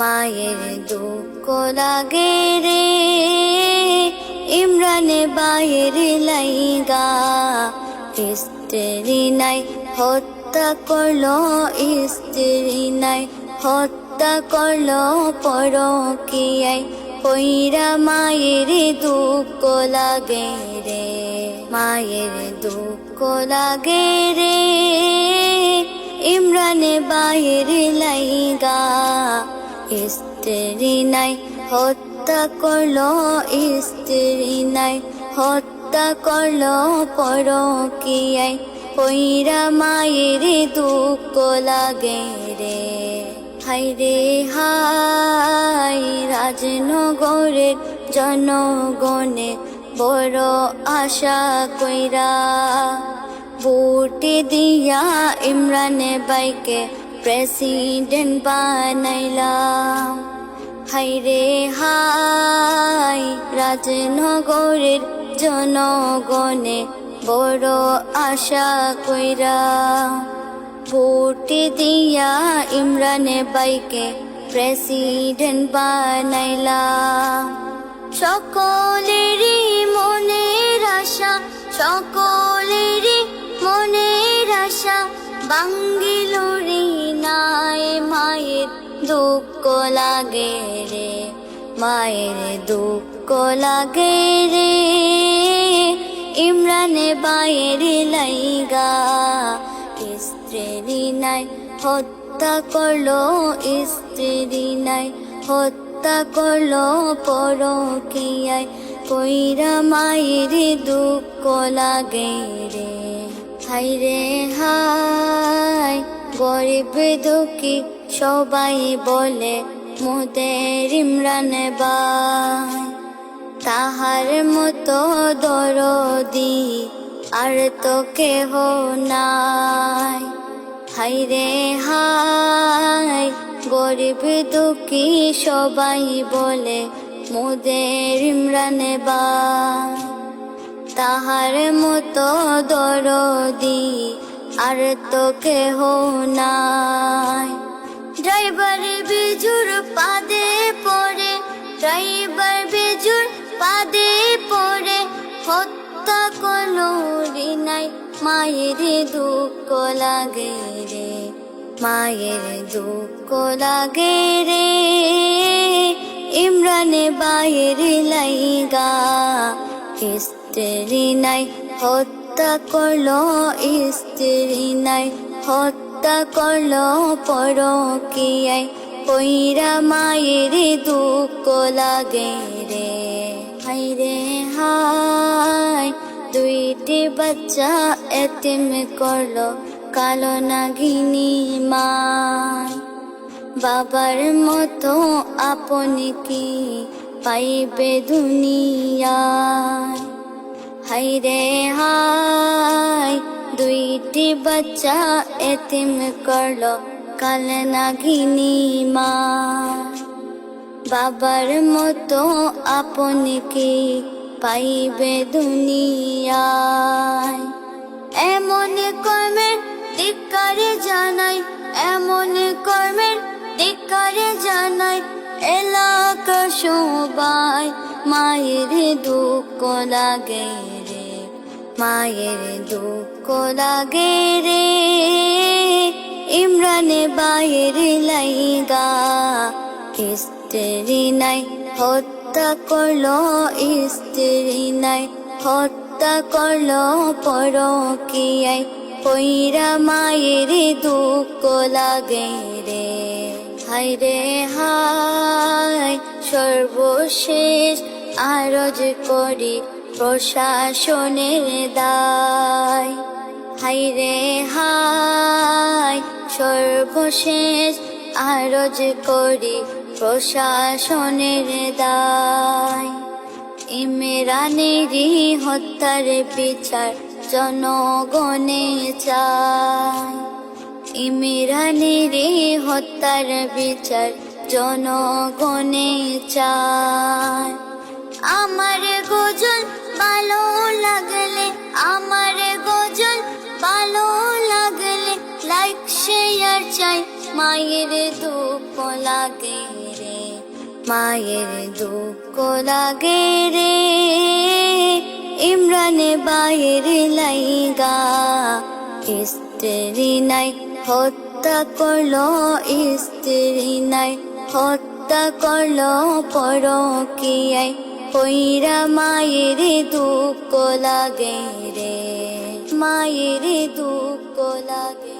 মায়ের দুঃখ লাগে রে, ইমরানে বাহির লাইগা। স্ত্রী নাই, হত্যা করল, স্ত্রী নাই, হত্যা করল পরকিয়াই কইরা মায়ের দুঃখ লাগে রে, মায়ের দুঃখ লাগে রে, ইমরানে বাহির লাইগা। স্ত্রী নাই, হত্যা করল স্ত্রী নাই, হত্যা করল পরকিয়াই কইরা মায়ের দুঃখ লাগে রে। হাই রে হাই রাজনগরের জনগণে বড় আশা কইরা। বুটি দিয়া ইমরানে বাইকে প্রেসিডেন্ট বানাইলাম হাই রে হাই, রাজনগরের জনগণে বড় আশা কইরা। বুটি দিয়া ইমরানে বাইকে প্রেসিডেন্ট বানাইলাম সকলেরই মনের আশা, সকলেরই মনের আশা বাঙ্গিল নাই মায়ের দুঃখ লাগে রে, মায়ের দুঃখ লাগে রে। ইমরানে বাইর লাইগা স্ত্রী নাই হত্যা করল স্ত্রী নাই হত্যা করল, পরকিয়ায় কইরা মায়ের দুঃখ লাগে রে। হাই রে হাই গরিব দুঃখী সবাই বলে, মোদের ইমরান বাই তাহার মতো দরদি আর তো কেহ নাই। হাই রে হাই গরিব দুঃখী সবাই বলে, মোদের ইমরান বাই তাহার মতো দরদি আর তো কেহ নাই। ড্রাইভার বিজুর পাদে পড়ে, ড্রাইভার বিজুর পাদে পড়ে, হত্যা কোনো নাই। মায়ের দুঃখ লাগে রে, মায়ের দুঃখ লাগে রে। ইমরানে বাহির লাইগা স্ত্রী নাই হত্যা করল স্ত্রী নাই, হত্যা করল পরকিয়াই কইরা মায়ের দুঃখ লাগে রে হাই রে হাই দুইটি বাচ্চা এতিম করল কালো নাগিনী মায়। বাবার মতো আপনি কি পাইবে দুনিয়ায়? হাই রে হাই, দুইটি বাচ্চা এতিম করল, কাল নাগিনী মা। বাবার মতো আপনি কি পাইবে দুনিয়ায়? এমন কর্মের ধিক্কারে জানাই, এমন কর্মের ধিক্কারে জানাই, এলাকা সবাই মায়ের দুঃখ লাগে। মায়ের দুঃখ লাগে রে। ইমরানে বাইর লাইগা। স্ত্রী নাই, হত্যা করল স্ত্রী নাই। হত্যা করল পরকিয়াই কইরা মায়ের দুঃখ লাগে রে। হাই রে হাই সর্বশেষ আরজ করি প্রশাসনের দায়। হাই রে হাই, সর্বশেষ আরজ করি প্রশাসনের দায়। ইমরানেরই হত্যার বিচার জনগণে চায়। ইমরানেরই হত্যার বিচার জনগণে চায়। আমার মায়ের দুঃখ লাগে রে, মায়ের দুঃখ লাগে রে। ইমরানে বাইর লাইগা, স্ত্রী নাই, হত্যা করল, স্ত্রী নাই, হত্যা করল পরকিয়ায়। কইরা মায়ের দুঃখ লাগে রে, মায়ের দুঃখ লাগে